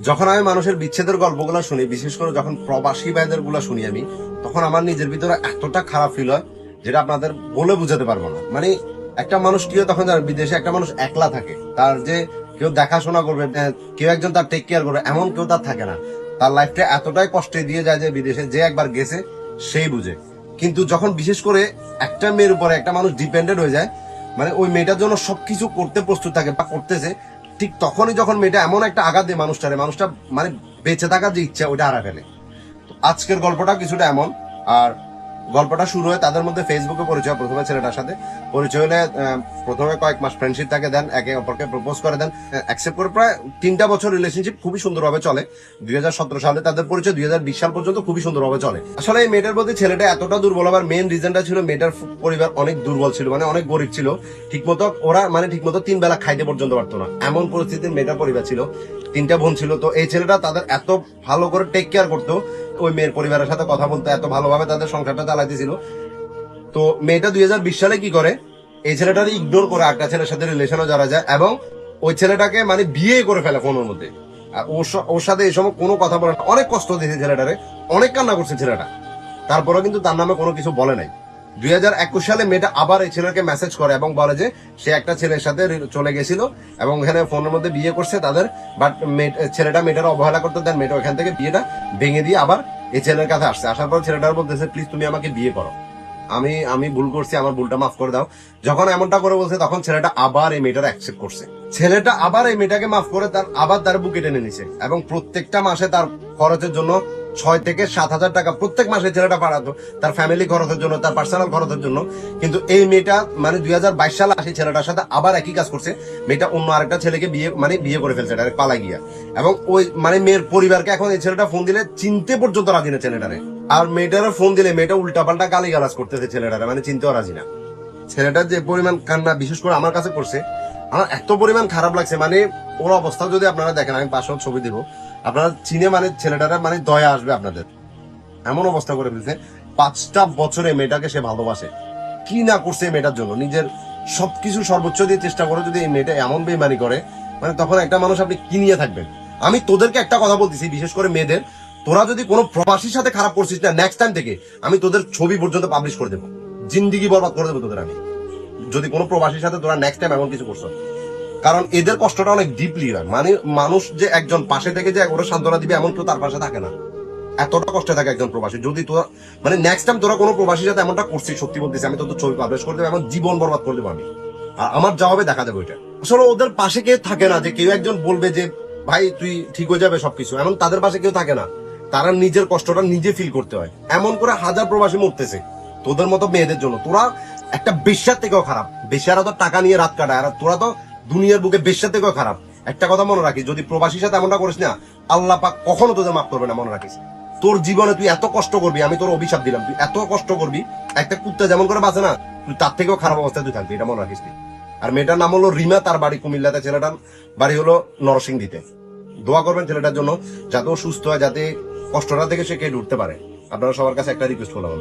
যখন আমি মানুষের বিচ্ছেদের গল্পগুলো শুনি, বিশেষ করে যখন প্রবাসী ভাইদেরগুলা শুনি আমি, তখন আমার নিজের ভিতরে এতটা খারাপ ফিল হয় যেটা আপনাদের বলে বুঝাতে পারব না। মানে একটা মানুষ কি হয় তখন বিদেশে একটা মানুষ একলা থাকে। তার যে কেউ দেখাশোনা করবে কেউ একজন তার টেক কেয়ার করবে, এমন কেউ তার থাকে না। তার লাইফটা এতটাই কষ্টে দিয়ে যায় যে বিদেশে যে একবার গেছে, সেই বুঝে। কিন্তু যখন বিশেষ করে একটা মেয়ের উপরে একটা মানুষ ডিপেন্ডেন্ট হয়ে যায় মানে ওই মেয়েটার জন্য সবকিছু করতে প্রস্তুত থাকে বা করতেছে ঠিক তখনই যখন মেয়েটা এমন একটা আঘাত দেয় মানুষটারে মানুষটা মানে বেঁচে থাকার যে ইচ্ছা, ওইটা হারা ফেলে। আজকের গল্পটা কিছুটা এমন। আর গল্পটা শুরু হয় তাদের মধ্যে ফেসবুকে পরিচয়, প্রথমে ছেলেটার সাথে। পরিচয় হলে প্রথমে কয়েক মাস ফ্রেন্ডশিপ থাকে দেন, একে অপরকে প্রপোজ করে দেন। অ্যাকসেপ্ট করে প্রায় তিনটা বছর রিলেশনশিপ খুবই সুন্দরভাবে চলে। দুই হাজার সতেরো সালে তাদের পরিচয়, দুই হাজার বিশ সাল পর্যন্ত খুবই সুন্দরভাবে চলে। আসলে এই মেয়েটার প্রতি ছেলেটা এতটা দুর্বল, আবার মেন রিজনটা ছিল মেয়েটার পরিবার অনেক দুর্বল ছিল মানে অনেক গরিব ছিল। ঠিকমতো ওরা মানে ঠিকমতো তিন বেলা খাইতে পর্যন্ত পারতো না। এমন পরিস্থিতির মেয়েটার পরিবার ছিল। তিনটা বোন ছিল, তো এই ছেলেটা তাদের এত ভালো করে টেক কেয়ার করতো, ওই মেয়ের পরিবারের সাথে কথা বলতো, এত ভালোভাবে তাদের সংসারটা চালাইতেছিল। তো মেয়েটা দুই হাজার বিশ সালে কি করে? এই ছেলেটার ইগনোর করে একটা ছেলের সাথে রিলেশনও যারা যায়, এবং ওই ছেলেটাকে মানে বিয়ে করে ফেলে ফোনের মধ্যে। আর ওর সাথে এই সময় কোনো কথা বলে। অনেক কষ্ট দিয়েছে ছেলেটারে, অনেক কান্না করছে ছেলেটা। তারপরেও কিন্তু তার নামে কোনো কিছু বলে নাই। দুই হাজার একুশ সালে মেয়েটা আবার এই ছেলেকে মেসেজ করে এবং বলে যে সে একটা ছেলের সাথে চলে গেছিল এবং এখানে ফোনের মধ্যে বিয়ে করছে তাদের বাট ছেলেটা মেয়েটার অবহেলা করতে দেন, মেয়েটা ওখান থেকে বিয়েটা ভেঙে দিয়ে আবার এই ছেলের কাছে আসছে। আসার পর ছেলেটার বলতেছে প্লিজ তুমি আমাকে বিয়ে করো। আমি আমি ভুল করছি, আমার ভুলটা মাফ করে দাও। যখন এমনটা করে বলছে, তখন ছেলেটা আবার এই মেয়েটার অ্যাকসেপ্ট করছে। ছেলেটা আবার এই মেয়েটাকে মাফ করে তার, আবার তার বুকে টেনে নিছে এবং প্রত্যেকটা মাসে তার খরচের জন্য ছয় থেকে সাত হাজার টাকা প্রত্যেক মাসে ছেলেটা পাঠাতো, তার ফ্যামিলি খরচের জন্য, তার পার্সোনাল খরচের জন্য। কিন্তু এই মেয়েটা মানে দুই হাজার বাইশ সালে আসে ছেলেটার সাথে, আবার একই কাজ করছে। মেয়েটা অন্য আরেকটা ছেলেকে বিয়ে মানে বিয়ে করে ফেলছে, ডাইরেক্ট পালা গিয়া। এবং ওই মানে মেয়ের পরিবারকে এখন এই ছেলেটা ফোন দিলে চিনতে পর্যন্ত রাজি না ছেলেটারে। আর মেয়েটার ফোন দিলে, মেয়েটা উল্টাপাল্টা গালি গালাজ করতেছে ছেলেটারে মানে চিনতেও রাজি না। ছেলেটার যে পরিমাণ কান্না, বিশেষ করে আমার কাছে করছে আমার এত পরিমাণ খারাপ লাগছে মানে ওর অবস্থা যদি আপনারা দেখেন, আমি পাশেও ছবি দিব, আপনারা চিনে মানে ছেলেটারা মানে দয়া আসবে আপনাদের। এমন অবস্থা করে ফেলছে, পাঁচটা বছরে মেয়েটাকে সে ভালোবাসে। কি না করছে এই মেয়েটার জন্য? নিজের সবকিছু সর্বোচ্চ দিয়ে চেষ্টা করে যদি এই মেয়েটা এমন বেমানি করে মানে তখন একটা মানুষ আপনি কি নিয়ে থাকবেন? আমি তোদেরকে একটা কথা বলতেছি, বিশেষ করে মেয়েদের, তোরা যদি কোনো প্রবাসীর সাথে খারাপ করছিস না নেক্সট টাইম থেকে আমি তোদের ছবি পর্যন্ত পাবলিশ করে দেবো। জিন্দিগি বরবাদ করে দেবো তোদের আমি। যদি কোনো প্রবাসীর সাথে তোরা নেক্সট টাইম এমন কিছু করছ। কারণ এদের কষ্টটা অনেক ডিপলি হয়। মানে মানুষ যে একজন পাশে থেকে যে ওরা সান্ত্বনা দিবে এমন কেউ তার পাশে থাকে না। এতটা কষ্টে থাকে একজন প্রবাসী। যদি তোরা মানে নেক্সট টাইম তোরা কোনো প্রবাসীর সাথে এমনটা করছিস, সত্যি বলতেছি, আমি তোদের ছবি পাবলিশ করে দেবো, এমন জীবন বরবাদ করে দেবো আমি। আর আমার হবে দেখা যাবে ওইটা আসলে ওদের পাশে কেউ থাকে না, যে কেউ একজন বলবে যে, ভাই, তুই ঠিক হয়ে যাবে সবকিছু। এমন তাদের পাশে কেউ থাকে না। তারা নিজের কষ্টটা নিজে ফিল করতে হয়। এমন করে হাজার প্রবাসী মরতেছে তোদের মতো মেয়েদের জন্য। তোরা একটা বেশ্যার থেকেও খারাপ। বেশ্যারা তো টাকা নিয়ে রাত কাটায়, আর তোরা তো দুনিয়ার বুকে বেশ্যার থেকেও খারাপ। একটা কথা মনে রাখিস, যদি প্রবাসীর সাথে এমনটা করিস না, আল্লাহ পাক কখনো তোদের মাফ করবে না মনে রাখিস। তোর জীবনে তুই এত কষ্ট করবি, আমি তোর অভিশাপ দিলাম, তুই এত কষ্ট করবি, একটা কুত্তা যেমন করে বাঁচে না, তুই তার থেকেও খারাপ অবস্থায় তুই থাকবি, এটা মনে রাখিস তুই। আর মেয়েটার নাম হলো রিমা, তার বাড়ি কুমিল্লাতে, ছেলেটার বাড়ি হলো নরসিংদীতে। দোয়া করবেন ছেলেটার জন্য, যাতে সুস্থ হয়, যাতে কষ্টটা থেকে সে কেটে উঠতে পারে। আপনারা সবার কাছে একটা রিকোয়েস্ট করলাম